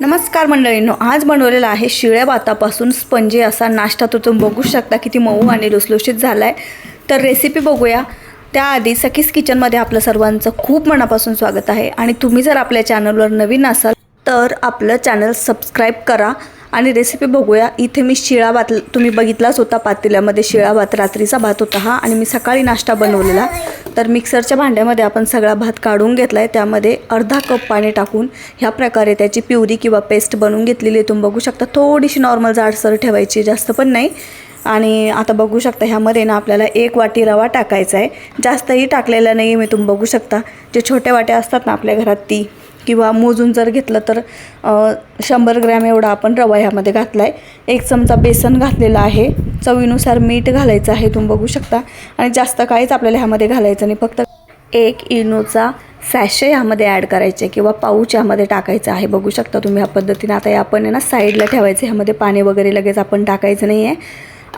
नमस्कार मंडळींनो आज बनवलेला आहे शिळ्या भातापासून स्पंजी असा नाश्ता. तो तुम्ही बघू शकता किती मऊ आणि लुसलुशीत झाला आहे तर रेसिपी बघूया. त्याआधी सखीस किचनमध्ये आपलं सर्वांचं खूप मनापासून स्वागत आहे. आणि तुम्ही जर आपल्या चॅनलवर नवीन असाल तर आपलं चॅनल सबस्क्राईब करा. आणि रेसिपी बघूया. इथे मी शिळा भात तुम्ही बघितलाच होता पातेल्यामध्ये शिळा भात रात्रीचा भात होता हा. आणि मी सकाळी नाश्ता बनवलेला. तर मिक्सरच्या भांड्यामध्ये आपण सगळा भात काढून घेतला आहे त्यामध्ये अर्धा कप पाणी टाकून ह्या प्रकारे त्याची प्युरी किंवा पेस्ट बनवून घेतलेली आहे. तुम्ही बघू शकता थोडीशी नॉर्मल जाडसर ठेवायची जास्त पण नाही. आणि आता बघू शकता ह्यामध्ये ना आपल्याला एक वाटी रवा टाकायचा आहे. जास्तही टाकलेला नाही मी तुम्ही बघू शकता. जे छोट्या वाट्या असतात ना आपल्या घरात ती. किंवा मोजून जर घेतलं तर शंभर ग्रॅम एवढा आपण रवा ह्यामध्ये घातला आहे एक चमचा बेसन घातलेला आहे. चवीनुसार मीठ घालायचं आहे तुम्ही बघू शकता. आणि जास्त काहीच आपल्याला ह्यामध्ये घालायचं नाही. फक्त एक इनोचा सॅशे ह्यामध्ये ॲड करायचे किंवा पाऊच यामध्ये टाकायचं आहे. बघू शकता तुम्ही ह्या पद्धतीने. आता हे आपण आहे ना साईडला ठेवायचं. ह्यामध्ये पाणी वगैरे लगेच आपण टाकायचं नाही आहे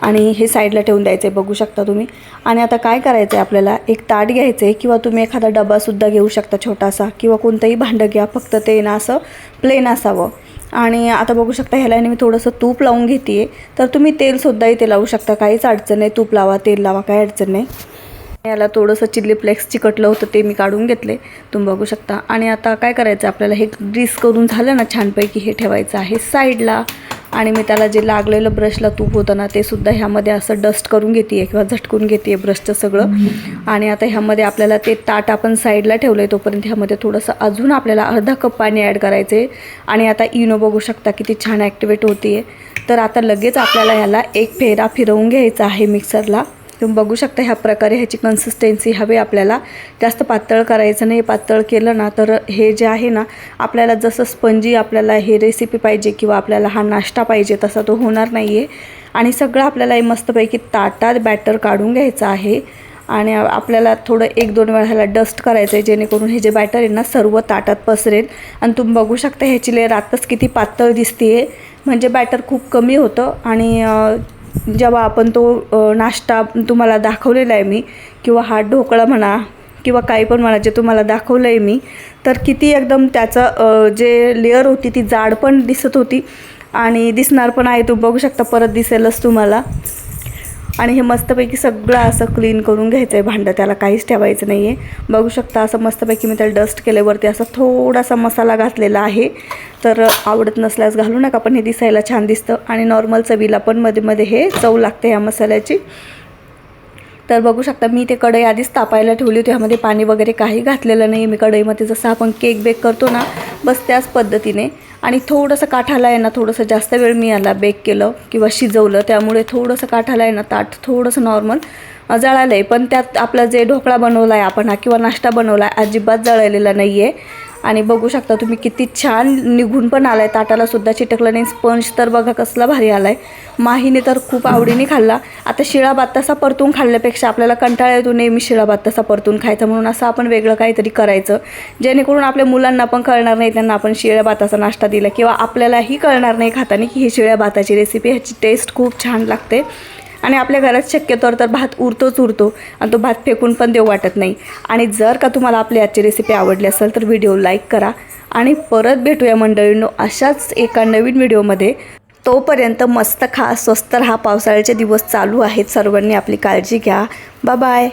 आणि हे साईडला ठेवून द्यायचं आहे बघू शकता तुम्ही. आणि आता काय करायचं आहे आपल्याला? एक ताट घ्यायचं आहे किंवा तुम्ही एखादा डबासुद्धा घेऊ शकता छोटासा किंवा कोणतंही भांडं घ्या फक्त ते ना असं प्लेन असावं. आणि आता बघू शकता ह्याला मी थोडंसं तूप लावून घेते आहे तर तुम्ही तेलसुद्धा इथे लावू शकता. काहीच अडचण नाही तूप लावा तेल लावा काही अडचण नाही. याला थोडंसं चिल्ली फ्लेक्स चिकटलं होतं ते मी काढून घेतले. तुम्ही बघू शकता. आणि आता काय करायचं आपल्याला? हे ग्रीस करून झालं ना छानपैकी हे ठेवायचं आहे साईडला. आणि मी त्याला जे लागलेलं ब्रशला तूप होतं ना ते सुद्धा ह्यामध्ये असं डस्ट करून घेते आहे किंवा झटकून घेते आहे ब्रशचं सगळं. आणि आता ह्यामध्ये आपल्याला ते ताट आपण साईडला ठेवलं आहे तोपर्यंत ह्यामध्ये थोडंसं अजून आपल्याला अर्धा कप पाणी ॲड करायचं आहे आणि आता इनो बघू शकता किती छान ॲक्टिवेट होती आहे तर आता लगेच आपल्याला ह्याला एक फेरा फिरवून घ्यायचा आहे मिक्सरला तुम्ही बघू शकता ह्या प्रकारे ह्याची कन्सिस्टन्सी हवी आपल्याला. जास्त पातळ करायचं नाही पातळ केलं ना तर हे जे आहे ना आपल्याला जसं स्पंजी आपल्याला हे रेसिपी पाहिजे किंवा आपल्याला हा नाश्ता पाहिजे तसा तो होणार नाही आहे आणि सगळं आपल्याला हे मस्तपैकी ताटात बॅटर काढून घ्यायचं आहे. आणि आपल्याला थोडं एक दोन वेळा ह्याला डस्ट करायचं आहे जेणेकरून हे जे बॅटर आहे ना सर्व ताटात पसरेल. आणि तुम्ही बघू शकता ह्याची लेअर आत्ताच किती पातळ दिसते आहे म्हणजे बॅटर खूप कमी होतं आणि जेव्हा आपण तो नाश्ता तुम्हाला दाखवलेला आहे मी किंवा हा ढोकळा म्हणा किंवा काही पण म्हणा जे तुम्हाला दाखवलं आहे मी तर किती एकदम त्याचं जे लेअर होती ती जाड पण दिसत होती आणि दिसणार पण आहे तू. बघू शकता परत दिसेलच तुम्हाला. आणि हे मस्तपैकी सगळं असं क्लीन करून घ्यायचं आहे भांडं. त्याला काहीच ठेवायचं नाही आहे बघू शकता असं मस्तपैकी मी त्याला डस्ट केल्यावरती असा थोडासा मसाला घातलेला आहे. तर आवडत नसल्यास घालू नका पण हे दिसायला छान दिसतं. आणि नॉर्मल चवीला पण मध्ये मध्ये हे चव लागते ह्या मसाल्याची. तर बघू शकता मी ते कढई आधीच तापायला ठेवली होती. ह्यामध्ये पाणी वगैरे काही घातलेलं नाही मी कढईमध्ये जसं आपण केक बेक करतो ना बस त्याच पद्धतीने. आणि थोडंसं काठाला आहे ना थोडंसं जास्त वेळ मी याला बेक केलं किंवा शिजवलं त्यामुळे थोडंसं काठाला आहे ना ताट थोडंसं नॉर्मल जळालं आहे पण त्यात आपला जे ढोकळा बनवला आहे आपण हा किंवा नाश्ता बनवला आहे अजिबात जळलेला नाही आहे आणि बघू शकता तुम्ही किती छान निघून पण आलाय. ताटाला सुद्धा चिटकलं नाही. स्पंज तर बघा कसला भारी आलाय. माहीने तर खूप आवडीने खाल्ला. आता शिळा तसा परतून खाल्ल्यापेक्षा आपल्याला कंटाळा येतो नेहमी शिळाभात तसा परतून खायचा म्हणून असं आपण वेगळं काहीतरी करायचं. जेणेकरून आपल्या मुलांना पण कळणार नाही. त्यांना आपण शिळ्या भाताचा नाश्ता दिला किंवा आपल्यालाही कळणार नाही खाताना की ही शिळ्या भाताची रेसिपी ह्याची टेस्ट खूप छान लागते. आणि आपल्या घरात शक्यतोवर तर भात उरतोच उरतो आणि तो भात फेकून पण देऊ वाटत नाही. आणि जर का तुम्हाला आपली आजची रेसिपी आवडली असेल तर व्हिडिओ लाईक करा. आणि परत भेटूया मंडळींनो अशाच एका नवीन व्हिडिओमध्ये तोपर्यंत मस्त खा स्वस्त राहा. पावसाळ्याचे दिवस चालू आहेत. सर्वांनी आपली काळजी घ्या. बाय